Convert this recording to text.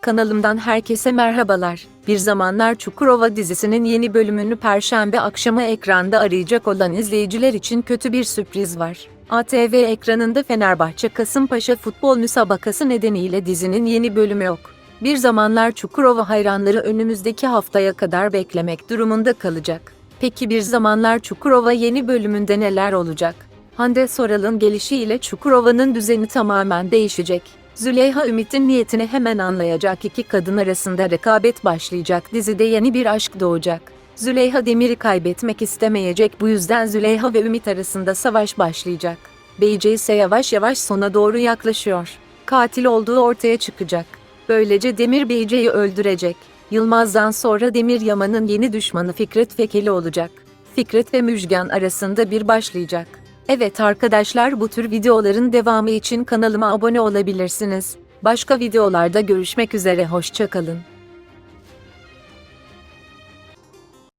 Kanalımdan herkese merhabalar. Bir Zamanlar Çukurova dizisinin yeni bölümünü perşembe akşamı ekranda arayacak olan izleyiciler için kötü bir sürpriz var. ATV ekranında Fenerbahçe Kasımpaşa futbol müsabakası nedeniyle dizinin yeni bölümü yok. Bir Zamanlar Çukurova hayranları önümüzdeki haftaya kadar beklemek durumunda kalacak. Peki Bir Zamanlar Çukurova yeni bölümünde neler olacak? Hande Soral'ın gelişiyle Çukurova'nın düzeni tamamen değişecek. Züleyha Ümit'in niyetini hemen anlayacak iki kadın arasında rekabet başlayacak dizide yeni bir aşk doğacak. Züleyha Demir'i kaybetmek istemeyecek bu yüzden Züleyha ve Ümit arasında savaş başlayacak. Beyce ise yavaş yavaş sona doğru yaklaşıyor. Katil olduğu ortaya çıkacak. Böylece Demir Beyce'yi öldürecek. Yılmaz'dan sonra Demir Yaman'ın yeni düşmanı Fikret Fekeli olacak. Fikret ve Müjgan arasında bir başlayacak. Evet arkadaşlar bu tür videoların devamı için kanalıma abone olabilirsiniz. Başka videolarda görüşmek üzere hoşçakalın.